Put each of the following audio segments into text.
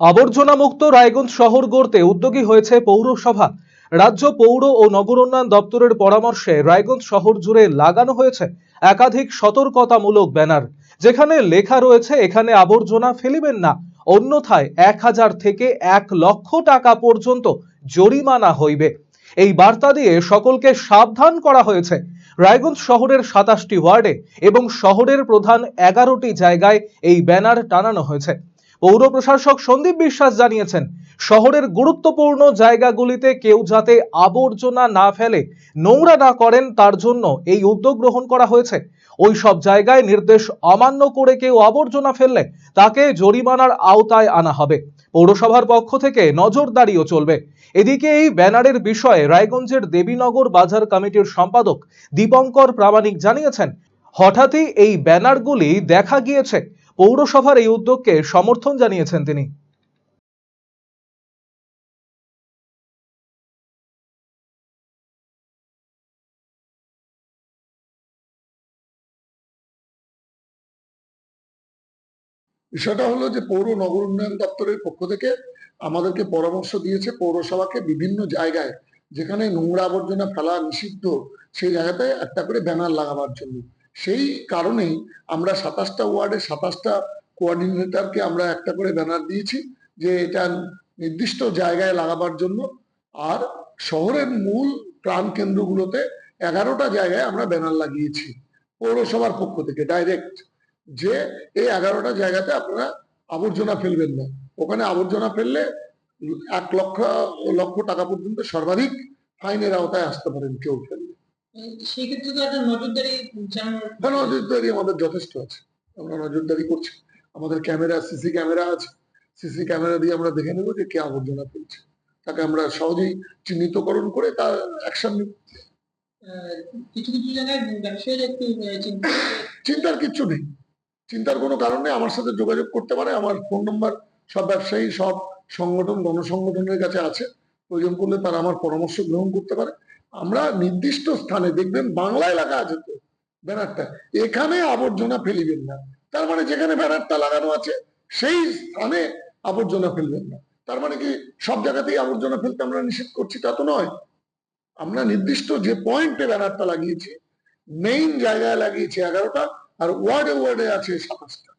আবর্জনা মুক্ত রায়গঞ্জ শহর গড়তে উদ্যোগী হয়েছে পৌরসভা। রাজ্য পৌর ও নগর উন্নয়ন দপ্তরের পরামর্শে রায়গঞ্জ শহর জুড়ে লাগানো হয়েছে একাধিক সতর্কতামূলক ব্যানার। যেখানে লেখা রয়েছে, এখানে আবর্জনা ফেলিবেন না। অন্যথায় এক হাজার থেকে এক লক্ষ টাকা পর্যন্ত জরিমানা হইবে। এই বার্তা দিয়ে সকলকে সাবধান করা হয়েছে। রায়গঞ্জ শহরের সাতাশটি ওয়ার্ডে এবং শহরের প্রধান এগারোটি জায়গায় এই ব্যানার টানানো হয়েছে। পৌর প্রশাসক সন্দীপ বিশ্বাস জানিয়েছেন, শহরের গুরুত্বপূর্ণ জায়গাগুলিতে কেউ যাতে আবর্জনা না ফেলে নোংরা না করেন তার জন্য এই উদ্যোগ গ্রহণ করা হয়েছে। ওই সব জায়গায় নির্দেশ অমান্য করে কেউ আবর্জনা ফেললে তাকে জরিমানার আওতায় আনা হবে। পৌরসভার পক্ষ থেকে নজরদারিও চলবে। এদিকে এই ব্যানারের বিষয়ে রায়গঞ্জের দেবীনগর বাজার কমিটির সম্পাদক দীপঙ্কর প্রামাণিক জানিয়েছেন, হঠাৎই এই ব্যানারগুলি দেখা গিয়েছে। পৌরসভার এই উদ্যোগকে সমর্থন জানিয়েছেন তিনি। বিষয়টা হলো যে পৌর নগর উন্নয়ন দপ্তরের পক্ষ থেকে আমাদেরকে পরামর্শ দিয়েছে পৌরসভাকে বিভিন্ন জায়গায় যেখানে নোংরা আবর্জনা ফেলা নিষিদ্ধ, সেই জায়গাতে একটা করে ব্যানার লাগাবার জন্য। সেই কারণেই আমরা সাতাশটা ওয়ার্ডে সাতাশটা কোঅর্ডিনেটরকে আমরা একটা করে ব্যানার দিয়েছি যে এটা নির্দিষ্ট জায়গায় লাগাবার জন্য। আর শহরের মূল প্রাণ কেন্দ্রগুলোতে এগারোটা জায়গায় আমরা ব্যানার লাগিয়েছি পৌরসভার পক্ষ থেকে, ডাইরেক্ট। যে এই এগারোটা জায়গাতে আপনারা আবর্জনা ফেলবেন না। ওখানে আবর্জনা ফেললে এক লক্ষ লক্ষ টাকা পর্যন্ত সর্বাধিক ফাইনের আওতায় আসতে পারেন কেউ। সেক্ষেত্রে তো একটা নজরদারি নজরদারি আমাদের যথেষ্ট আছে। আমরা নজরদারি করছি। আমাদের ক্যামেরা সিসি ক্যামেরা আছে। সিসি ক্যামেরা দিয়ে আমরা দেখে নেব যে কে আবর্জনা ফেলছে। তাকে আমরা সহজেই চিহ্নিতকরণ করে তার অ্যাকশন নিব। কিছু কিছু জায়গায় ব্যবসায়ীরা একটু চিন্তার কিচ্ছু নেই। চিন্তার কোনো কারণ নেই। আমার সাথে যোগাযোগ করতে পারে। আমার ফোন নম্বর সব ব্যবসায়ী সব সংগঠন গণসংগঠনের কাছে আছে। প্রয়োজন করলে তারা আমার পরামর্শ গ্রহণ করতে পারে। আমরা নির্দিষ্ট স্থানে দেখবেন বাংলায় এলাকা আছে তো, ব্যানারটা। এখানে আবর্জনা ফেলিবেন না। তার মানে যেখানে ব্যানারটা লাগানো আছে, সেই স্থানে আবর্জনা ফেলবেন না। তার মানে কি, সব জায়গাতেই আবর্জনা ফেলতে আমরা নিষেধ করছি, তা তো নয়। আমরা নির্দিষ্ট যে পয়েন্টে ব্যানারটা লাগিয়েছি মেইন জায়গায় লাগিয়েছি এগারোটা, আর ওয়ার্ডে ওয়ার্ডে আছে সাতাশটা।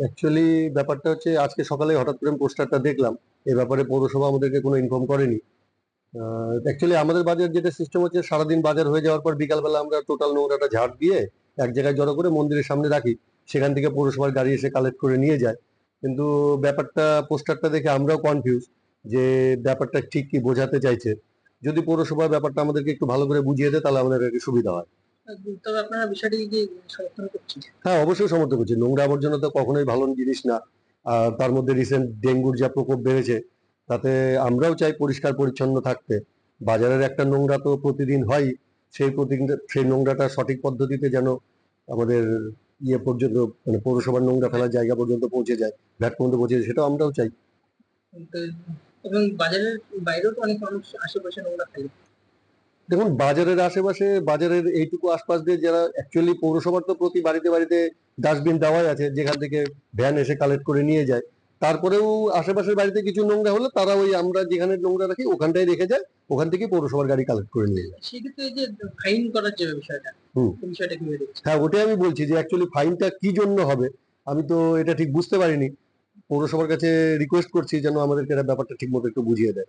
অ্যাকচুয়ালি ব্যাপারটা হচ্ছে, আজকে সকালে হঠাৎ করে পোস্টারটা দেখলাম। এ ব্যাপারে পৌরসভা আমাদেরকে কোনো ইনফর্ম করেনি। অ্যাকচুয়ালি আমাদের বাজার যেটা সিস্টেম হচ্ছে সারাদিন বাজার হয়ে যাওয়ার পর বিকালবেলা আমরা টোটাল নোংরাটা ঝাড় দিয়ে এক জায়গায় জড়ো করে মন্দিরের সামনে রাখি। সেখান থেকে পৌরসভার গাড়ি এসে কালেক্ট করে নিয়ে যায়। কিন্তু ব্যাপারটা পোস্টারটা দেখে আমরাও কনফিউজ যে ব্যাপারটা ঠিক কি বোঝাতে চাইছে। যদি পৌরসভা ব্যাপারটা আমাদেরকে একটু ভালো করে বুঝিয়ে দেয় তাহলে আমাদের একটু সুবিধা হয়। তবে আপনারা বিষয়টি সমর্থন করছেন? হ্যাঁ অবশ্যই সমর্থন করছি। নোংরা আবর্জনা তো কখনোই ভালো জিনিস না। আর তার মধ্যে রিসেন্ট ডেঙ্গুর যা প্রকোপ বেড়েছে তাতে আমরাও চাই পরিষ্কার পরিচ্ছন্ন থাকতে। বাজারের একটা নোংরা তো প্রতিদিন হয় সেই প্রতিদিন সেই নোংরাটা সঠিক পদ্ধতিতে যেন আমাদের ইয়ে পর্যন্ত মানে পৌরসভার নোংরা ফেলার জায়গা পর্যন্ত পৌঁছে যায় ভ্যাট পর্যন্ত পৌঁছে যায় সেটাও আমরাও চাই। এবং বাজারের বাইরেও তো অনেক মানুষ আশেপাশে নোংরা ফেলে। দেখুন বাজারের আশেপাশে বাজারের এইটুকু আশপাশ দিয়ে যারা অ্যাকচুয়ালি পৌরসভার তো প্রতি বাড়িতে বাড়িতে ডাস্টবিন দেওয়াই আছে যেখান থেকে ভ্যান এসে কালেক্ট করে নিয়ে যায়। তারপরেও আশেপাশের বাড়িতে কিছু নোংরা হলে তারা ওই আমরা যেখানে নোংরা রাখি ওখানটাই রেখে যায় ওখান থেকে পৌরসভার গাড়ি কালেক্ট করে নিয়ে যায়। সেক্ষেত্রে যে ফাইন করার যে বিষয়টা বিষয়টা কীভাবে হ্যাঁ ওটাই আমি বলছি যে অ্যাকচুয়ালি ফাইনটা কি জন্য হবে আমি তো এটা ঠিক বুঝতে পারিনি। পৌরসভার কাছে রিকোয়েস্ট করছি যেন আমাদেরকে এটা ব্যাপারটা ঠিক মতো একটু বুঝিয়ে দেয়।